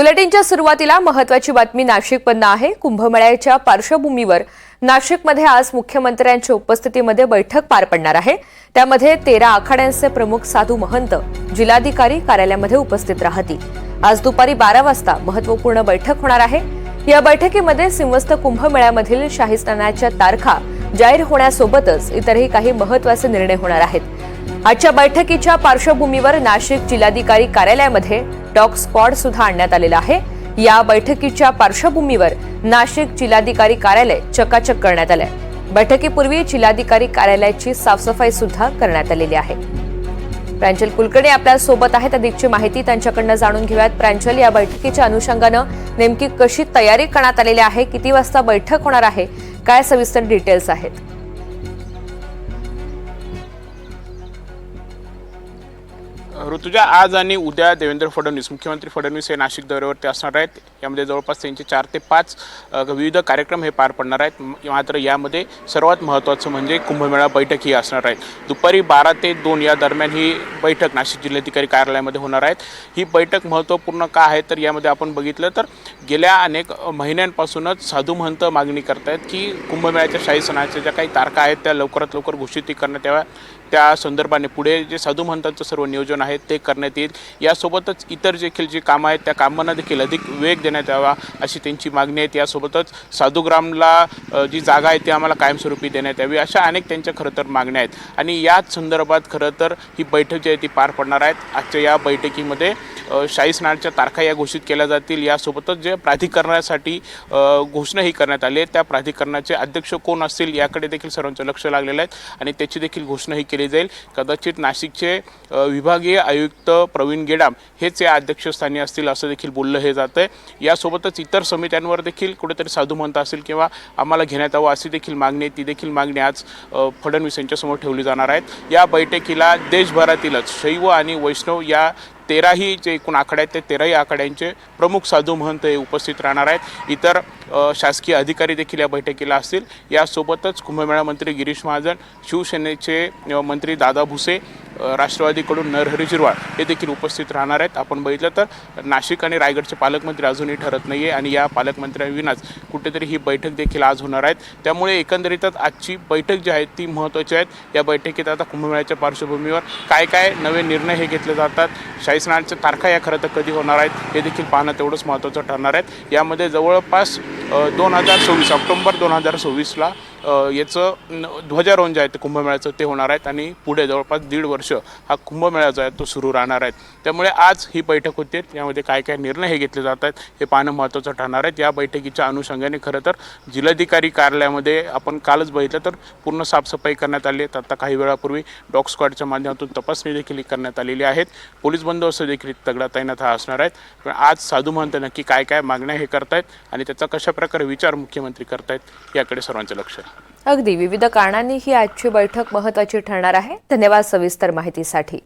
बुलेटिनच्या सुरुवातीला महत्वाची बातमी नाशिकमधनं आहे. कुंभमेळ्याच्या पार्श्वभूमीवर नाशिकमध्ये आज मुख्यमंत्र्यांच्या उपस्थितीमध्ये बैठक पार पडणार आहे. त्यामध्ये तेरा आखाड्यांचे प्रमुख साधू महंत जिल्हाधिकारी कार्यालयामध्ये उपस्थित राहतील. आज दुपारी बारा वाजता महत्त्वपूर्ण बैठक होणार आहे. या बैठकीमध्ये सिंहस्थ कुंभमेळ्यामधील शाही स्नानाच्या तारखा जाहीर होण्यासोबतच इतरही काही महत्त्वाचे निर्णय होणार आहेत. आजच्या बैठकीच्या पार्श्वभूमीवर नाशिक जिल्हाधिकारी कार्यालयामध्ये डॉग स्क्वॉड सुद्धा आणण्यात आलेला आहे. या बैठकीच्या पार्श्वभूमीवर नाशिक जिल्हाधिकारी कार्यालय चकाचक करण्यात आलंय. बैठकीपूर्वी जिल्हाधिकारी कार्यालयाची साफसफाई सुद्धा करण्यात आलेली आहे. प्रांजल कुलकर्णी आपल्यासोबत आहेत. अधिकची माहिती त्यांच्याकडनं जाणून घेऊयात. प्रांजल या बैठकीच्या अनुषंगानं नेमकी कशी तयारी करण्यात आलेली आहे? किती वाजता बैठक होणार आहे? काय सविस्तर डिटेल्स आहेत? ऋतुजा आज आणि उद्या देवेंद्र फडणवीस मुख्यमंत्री फडणवीस हे नाशिक दौऱ्यावरती असणार आहेत. यामध्ये जवळपास त्यांचे चार ते पाच विविध कार्यक्रम हे पार पडणार आहेत. मात्र यामध्ये सर्वात महत्त्वाचं म्हणजे कुंभमेळा बैठक ही असणार आहे. दुपारी बारा ते दोन या दरम्यान ही बैठक नाशिक जिल्हाधिकारी कार्यालयामध्ये होणार आहेत ही बैठक महत्त्वपूर्ण का आहे तर यामध्ये आपण बघितलं तर गेल्या अनेक महिन्यांपासूनच साधू महंत मागणी करतायत की कुंभमेळ्याच्या शाही सणाच्या ज्या काही तारखा आहेत त्या लवकरात लवकर घोषित करण्यात याव्या. त्या संदर्भाने पुढे जे साधू महंतांचं सर्व नियोजन आहे आहेत ते करण्यात येईल. यासोबतच इतर देखील जी कामं आहेत त्या कामांना देखील अधिक वेग देण्यात यावा अशी त्यांची मागणी आहे. यासोबतच साधुग्रामला जी जागा आहे ती आम्हाला कायमस्वरूपी देण्यात यावी अशा अनेक त्यांच्या खरं तर मागण्या आहेत. आणि याच संदर्भात खरं तर ही बैठक जी आहे ती पार पडणार आहेत. आजच्या या बैठकीमध्ये शाही स्नानाच्या तारखा या घोषित केल्या जातील. यासोबतच जे प्राधिकरणासाठी घोषणा ही करण्यात आली आहे. त्या प्राधिकरणाचे अध्यक्ष कोण असतील याकडे देखील सर्वांचं लक्ष लागलेलं आहे आणि त्याची देखील घोषणा ही केली जाईल. कदाचित नाशिकचे विभागीय आयुक्त प्रवीण गेडाम हेच या अध्यक्षस्थानी असतील असं देखील बोललं हे जातं आहे यासोबतच इतर समित्यांवर देखील कुठेतरी साधू म्हणत असेल किंवा आम्हाला घेण्यात यावं अशी देखील मागणी आहे. ती देखील मागणी आज फडणवीस यांच्यासमोर ठेवली जाणार आहेत. या बैठकीला देशभरातीलच शैव आणि वैष्णव या तेराही जे एकूण आकडे आहेत ते तेराही आखाड्यांचे प्रमुख साधू महंत हे उपस्थित राहणार आहेत. इतर शासकीय अधिकारी देखील या बैठकीला असतील. यासोबतच कुंभमेळा मंत्री गिरीश महाजन शिवसेनेचे मंत्री दादा भुसे राष्ट्रवादीकडून नरहरी शिरवाळ हे देखील उपस्थित राहणार आहेत. आपण बघितलं तर नाशिक आणि रायगडचे पालकमंत्री अजूनही ठरत नाही आहे आणि या पालकमंत्र्यांविनाच कुठेतरी ही बैठक देखील आज होणार आहेत. त्यामुळे एकंदरीतच आजची बैठक जी आहे ती महत्त्वाची आहेत या बैठकीत आता कुंभमेळ्याच्या पार्श्वभूमीवर काय काय नवे निर्णय हे घेतले जातात? शाही स्नानाच्या तारखा या खरं तर कधी होणार आहेत? हे देखील पाहणं तेवढंच महत्त्वाचं ठरणार आहेत यामध्ये जवळपास दोन हजार सव्वीस ऑक्टोंबर दोन हजार सव्वीसला याचं ध्वजारोहण जे आहे ते कुंभमेळ्याचं ते होणार आहेत आणि पुढे जवळपास दीड वर्ष हा कुंभमेळा जो आहे तो सुरू राहणार आहे त्यामुळे आज ही बैठक होते. यामध्ये काय काय निर्णय हे घेतले जात आहेत हे पाहणं महत्त्वाचं ठरणार आहेत या बैठकीच्या अनुषंगाने खरं तर जिल्हाधिकारी कार्यालयामध्ये आपण कालच बघितलं तर पूर्ण साफसफाई करण्यात आली आहे. आता काही वेळापूर्वी डॉग स्क्वॉडच्या माध्यमातून तपासणी देखील करण्यात आलेली आहेत. पोलीस बंदोबस्त देखील तगडा तैनात हा असणार आहेत. पण आज साधू महंत नक्की काय काय मागण्या हे करतायत आणि त्याचा कशा प्रकारे विचार मुख्यमंत्री करतायत याकडे सर्वांचं लक्ष आहे. अगदी विविध कारणांनी ही आजची बैठक महत्वाची ठरणार आहे. धन्यवाद सविस्तर माहितीसाठी.